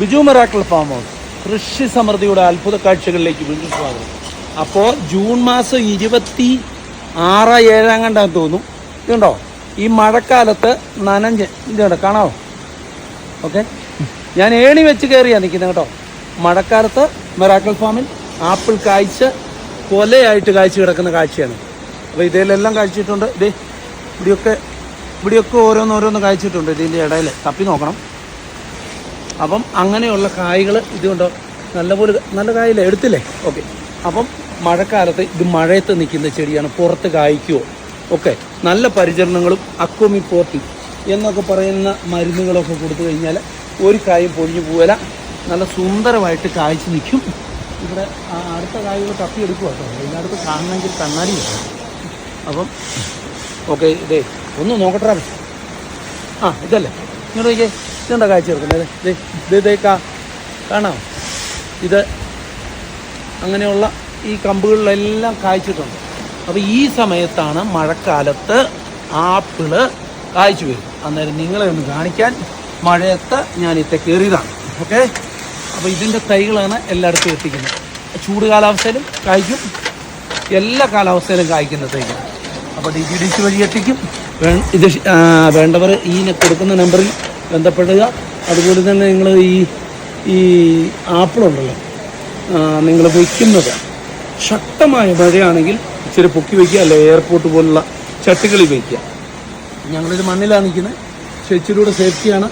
Biju miracle farm house. കൃഷി സമൃദ്ധിയുടെ അത്ഭുത കാഴ്ചകളിലേക്ക് വീണ്ടും സ്വാഗതം. അപ്പോൾ ജൂൺ മാസം ഇരുപത്തി ആറ് ഏഴാം കണ്ടാന്ന് തോന്നുന്നു. ഇതുണ്ടോ? ഈ മഴക്കാലത്ത് നനഞ്ച് ഇതുണ്ടോ കാണാവോ? ഓക്കെ. ഞാൻ ഏണി വെച്ച് കയറിയാണ് നിൽക്കുന്നത് കേട്ടോ. മഴക്കാലത്ത് മെറാക്കിൾ ഫാമിൽ ആപ്പിൾ കായ്ച്ച് കൊലയായിട്ട് കായ്ച്ച് കിടക്കുന്ന കാഴ്ചയാണ്. അപ്പോൾ ഇതിലെല്ലാം കായ്ച്ചിട്ടുണ്ട് ഇതേ ഇവിടെയൊക്കെ ഇവിടെയൊക്കെ ഓരോന്നോരോന്ന് കായ്ച്ചിട്ടുണ്ട് ഇതിന്റെ ഇടയിൽ തപ്പി നോക്കണം. അപ്പം അങ്ങനെയുള്ള കായ്കൾ ഇതുകൊണ്ടോ നല്ലപോലെ നല്ല കായല്ലേ? എടുത്തില്ലേ? ഓക്കെ. അപ്പം മഴക്കാലത്ത് ഇത് മഴയത്ത് നിൽക്കുന്ന ചെടിയാണ് പുറത്ത് കായ്ക്കുമോ ഓക്കെ. നല്ല പരിചരണങ്ങളും അക്വമി പോർട്ടി എന്നൊക്കെ പറയുന്ന മരുന്നുകളൊക്കെ കൊടുത്തു കഴിഞ്ഞാൽ ഒരു കായും പൊഴിഞ്ഞു പോകല നല്ല സുന്ദരമായിട്ട് കായ്ച്ച് നിൽക്കും. ഇവിടെ അടുത്ത കായ്കൾ തപ്പിയെടുക്കുക കേട്ടോ. എല്ലായിടത്തും കാണണമെങ്കിൽ കണ്ണാടി അപ്പം ഓക്കെ ഇതേ ഒന്ന് നോക്കട്ടെ ആ ഇതല്ലേ. ഇങ്ങോട്ട് നോക്കിയേ. ഇതെന്താ കാഴ്ച ചേർക്കുന്നത് ഇത് ഇത് ഇതേ കാ കാണാം. ഇത് അങ്ങനെയുള്ള ഈ കമ്പുകളിലെല്ലാം കായ്ച്ചിട്ടുണ്ട് അപ്പോൾ ഈ സമയത്താണ് മഴക്കാലത്ത് ആപ്പിൾ കായ്ച്ചു വരും. അന്നേരം നിങ്ങളെ ഒന്ന് കാണിക്കാൻ മഴയത്ത് ഞാൻ ഇത്ത കയറിയതാണ് ഓക്കെ? അപ്പോൾ ഇതിന്റെ തൈകളാണ് എല്ലായിടത്തും എത്തിക്കുന്നത്. ചൂട് കാലാവസ്ഥയിലും കായ്ക്കും. എല്ലാ കാലാവസ്ഥയിലും കായ്ക്കുന്ന തൈകൾ. അപ്പോൾ ഡി ജി ഡി സി വഴി എത്തിക്കും ഇത് വേണ്ടവർ ഈ കൊടുക്കുന്ന നമ്പറിൽ ബന്ധപ്പെടുക. അതുപോലെ തന്നെ നിങ്ങൾ ഈ ഈ ആപ്പിളുണ്ടല്ലോ നിങ്ങൾ വയ്ക്കുന്നത്. ശക്തമായ മഴയാണെങ്കിൽ ഇച്ചിരി പൊക്കി വയ്ക്കുക അല്ലെ എയർപോർട്ട് പോലുള്ള ചട്ടികളിൽ വയ്ക്കുക. ഞങ്ങളിത് മണ്ണിലാണ് നിൽക്കുന്നത് പക്ഷെ ഇച്ചിരൂടെ സേഫ്റ്റിയാണ്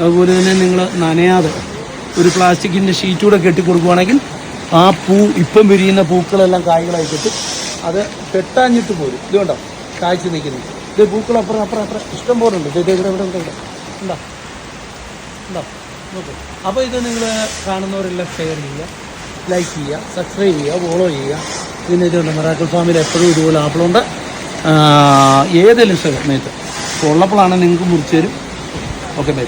അതുപോലെ തന്നെ നിങ്ങൾ നനയാതെ ഒരു പ്ലാസ്റ്റിക്കിന്റെ ഷീറ്റൂടെ കെട്ടിക്കൊടുക്കുകയാണെങ്കിൽ ആ പൂ ഇപ്പം വിരിയുന്ന പൂക്കളെല്ലാം കായ്കളായി കിട്ടും അത് കെട്ടാഞ്ഞിട്ട് പോരും. ഇതുകൊണ്ടോ കാഴ്ച നിൽക്കുന്നത് ഇത് പൂക്കൾ അപ്പുറം അപ്പുറം. ഇഷ്ടം പോലെ ഉണ്ട്. ഇവിടെ ഇവിടെ ഇവിടെ. ഉണ്ടോ? ഉണ്ടോ? നോക്കൂ. അപ്പോൾ ഇത് നിങ്ങൾ കാണുന്നവരെല്ലാം ഷെയർ ചെയ്യുക ലൈക്ക് ചെയ്യുക സബ്സ്ക്രൈബ് ചെയ്യുക ഫോളോ ചെയ്യുക. പിന്നെ ഇതുണ്ട് മെറാക്കൽ ഫാമിൽ എപ്പോഴും ഇതുപോലെ ആപ്പിളുണ്ട് ഏതെങ്കിലും സമയത്ത് ഉള്ളപ്പോഴാണ് നിങ്ങൾക്ക് മുറിച്ചു തരും. Okay bye